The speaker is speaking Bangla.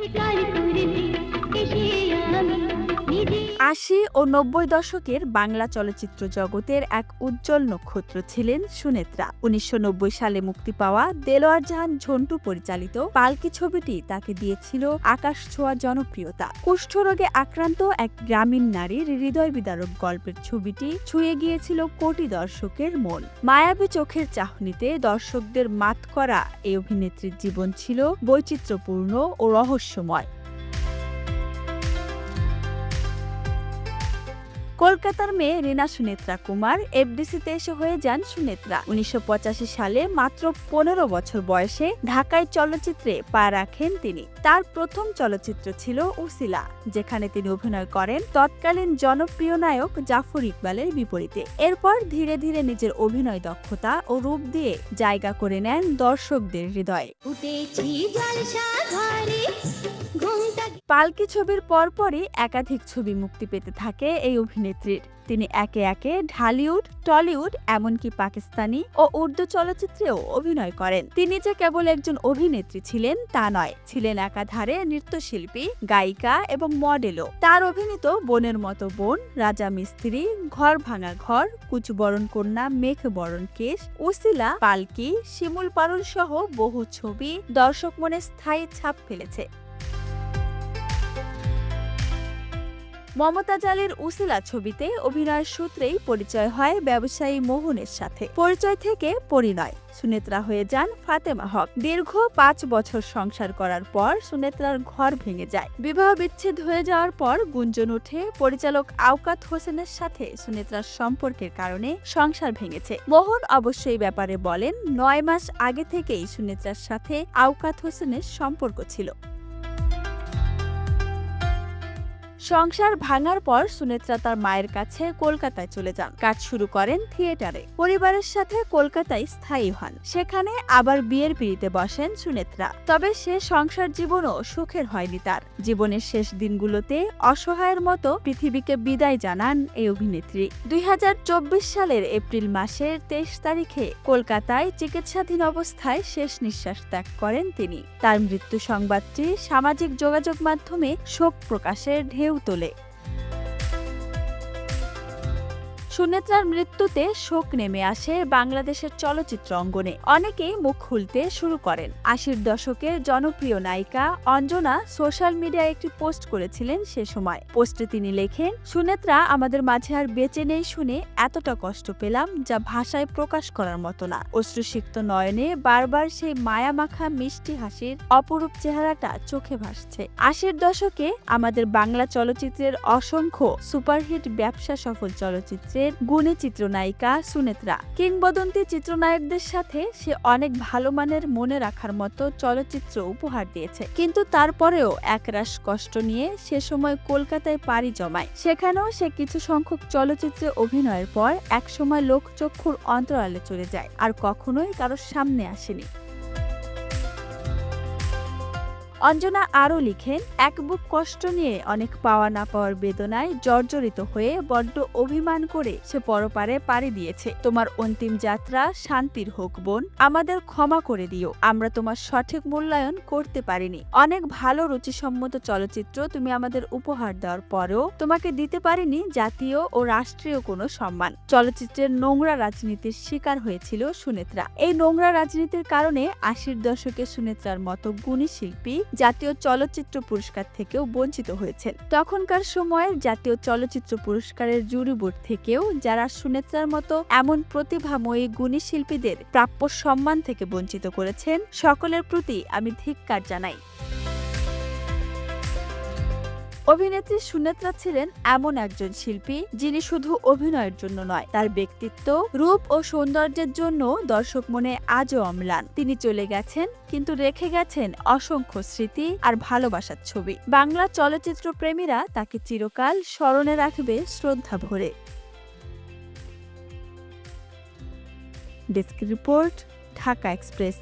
शिकारी আশি ও নব্বই দশকের বাংলা চলচ্চিত্র জগতের এক উজ্জ্বল নক্ষত্র ছিলেন সুনেত্রা। উনিশশো নব্বই সালে মুক্তি পাওয়া দেলোয়ার জাহান ঝন্টু পরিচালিত পালকি ছবিটি তাকে দিয়েছিল আকাশ ছোঁয়া জনপ্রিয়তা। কুষ্ঠরোগে আক্রান্ত এক গ্রামীণ নারীর হৃদয় বিদারক গল্পের ছবিটি ছুঁয়ে গিয়েছিল কোটি দর্শকের মন। মায়াবী চোখের চাহনিতে দর্শকদের মাত করা এই অভিনেত্রীর জীবন ছিল বৈচিত্র্যপূর্ণ ও রহস্যময়। কলকাতার মেয়ে রিনা সুনেত্রা কুমার এফডিসিতে এসে হয়ে যান সুনেত্রা। উনিশশো পঁচাশি সালে মাত্র পনেরো বছর বয়সে ঢাকায় চলচ্চিত্রে পা রাখেন তিনি। তার প্রথম চলচ্চিত্র ছিল উসিলা, যেখানে তিনি অভিনয় করেন তৎকালীন জনপ্রিয় নায়ক জাফর ইকবালের বিপরীতে। এরপর ধীরে ধীরে নিজের অভিনয় দক্ষতা ও রূপ দিয়ে জায়গা করে নেন দর্শকদের হৃদয়ে। উঠেছি পালকি ছবির পরপরই একাধিক ছবি মুক্তি পেতে থাকে এই অভিনেত্রীর। তিনি একে একে ঢালিউড, টলিউড, এমনকি পাকিস্তানি ও উর্দু চলচ্চিত্রেও অভিনয় করেন। তিনি যে কেবল একজন অভিনেত্রী ছিলেন তা নয়, ছিলেন একাধারে নৃত্যশিল্পী, গায়িকা এবং মডেলও। তার অভিনীত বোনের মতো বোন, রাজা মিস্ত্রি, ঘর ভাঙা ঘর কুচবরণ কন্যা, মেঘ বরণ কেশ, উসিলা, পালকি, শিমুল পারুল সহ বহু ছবি দর্শক মনে স্থায়ী ছাপ ফেলেছে। মমতাজ আলীর উসিলা ছবিতে অভিনয়ের সূত্রেই পরিচয় হয় ব্যবসায়ী মোহনের সাথে। পরিচয় থেকে পরিণয়। সুনেত্রা হয়ে যান ফাতেমা হক। দীর্ঘ পাঁচ বছর সংসার করার পর সুনেত্রার ঘর ভেঙে যায়। বিবাহ বিচ্ছেদ হয়ে যাওয়ার পর গুঞ্জন উঠে পরিচালক আওকাত হোসেনের সাথে সুনেত্রার সম্পর্কের কারণে সংসার ভেঙেছে। মোহন অবশ্যই ব্যাপারে বলেন, নয় মাস আগে থেকেই সুনেত্রার সাথে আওকাত হোসেনের সম্পর্ক ছিল। সংসার ভাঙার পর সুনেত্রা তার মায়ের কাছে কলকাতায় চলে যান। কাজ শুরু করেন থিয়েটারে। পরিবারের সাথে কলকাতায় স্থায়ী হন। সেখানে আবার বিয়ের পিড়িতে বসেন সুনেত্রা। তবে সে সংসার জীবনও সুখের হয়নি তার। জীবনের শেষ দিনগুলোতে অসহায়ের মতো পৃথিবীকে বিদায় জানান এই অভিনেত্রী। দুই হাজার চব্বিশ সালের এপ্রিল মাসের তেইশ তারিখে কলকাতায় চিকিৎসাধীন অবস্থায় শেষ নিঃশ্বাস ত্যাগ করেন তিনি। তার মৃত্যু সংবাদটি সামাজিক যোগাযোগ মাধ্যমে শোক প্রকাশের ঢেউ তোলে সুনেত্রার মৃত্যুতে শোক নেমে আসে বাংলাদেশের চলচ্চিত্র অঙ্গনে। অনেকেই মুখ খুলতে শুরু করেন। আশির দশকের জনপ্রিয় নায়িকা অঞ্জনা সোশ্যাল মিডিয়ায় একটি পোস্ট করেছিলেন সে সময়। পোস্টে তিনি লেখেন, সুনেত্রা, আমাদের মাঝে আর বেঁচে নেই শুনে এতটা কষ্ট পেলাম যা ভাষায় প্রকাশ করার মতো না। অশ্রুসিক্ত নয়নে বারবার সেই মায়ামাখা মিষ্টি হাসির অপরূপ চেহারাটা চোখে ভাসছে। আশির দশকে আমাদের বাংলা চলচ্চিত্রের অসংখ্য সুপারহিট ব্যবসা সফল চলচ্চিত্রের গুণী চিত্রনায়িকা সুনেত্রা। কিংবদন্তি চিত্রনায়কদের সাথে সে অনেক ভালো মানের মনে রাখার মতো চলচ্চিত্র উপহার দিয়েছে। কিন্তু তারপরেও একরাশ কষ্ট নিয়ে সে সময় কলকাতায় পাড়ি জমায়। সেখানেও সে কিছু সংখ্যক চলচ্চিত্রে অভিনয়ের পর একসময় লোকচক্ষুর অন্তরালে চলে যায় আর কখনোই কারোর সামনে আসেনি। অঞ্জনা আরও লিখেন, এক বুক কষ্ট নিয়ে অনেক পাওয়া না পাওয়ার বেদনায় জর্জরিত হয়ে বড্ড অভিমান করে সে পরপারে পাড়ি দিয়েছে। তোমার অন্তিম যাত্রা শান্তির হোক বোন, আমাদের ক্ষমা করে দিও। আমরা তোমার সঠিক মূল্যায়ন করতে পারিনি। অনেক ভালো রুচিসম্মত চলচ্চিত্র তুমি আমাদের উপহার দেওয়ার পরেও তোমাকে দিতে পারিনি জাতীয় ও রাষ্ট্রীয় কোনো সম্মান। চলচ্চিত্রের নোংরা রাজনীতির শিকার হয়েছিল সুনেত্রা। এই নোংরা রাজনীতির কারণে আশির দশকে সুনেত্রার মতো গুণী শিল্পী জাতীয় চলচ্চিত্র পুরস্কার থেকেও বঞ্চিত হয়েছেন। তখনকার সময়ের জাতীয় চলচ্চিত্র পুরস্কারের জুরি বোর্ড থেকেও যারা সুনেত্রার মতো এমন প্রতিভাময়ী গুণী শিল্পীদের প্রাপ্য সম্মান থেকে বঞ্চিত করেছেন, সকলের প্রতি আমি ধিক্কার জানাই। অভিনেত্রী সুনেত্রা ছিলেন এমন একজন শিল্পী যিনি শুধু অভিনয়ের জন্য নয়, তার ব্যক্তিত্ব, রূপ ও সৌন্দর্যের জন্য দর্শক মনে আজও অম্লান। তিনি চলে গেছেন, কিন্তু রেখে গেছেন অসংখ্য স্মৃতি আর ভালোবাসার ছবি। বাংলা চলচ্চিত্র প্রেমীরা তাকে চিরকাল স্মরণে রাখবে শ্রদ্ধা ভরে। Desk report, Dhaka express.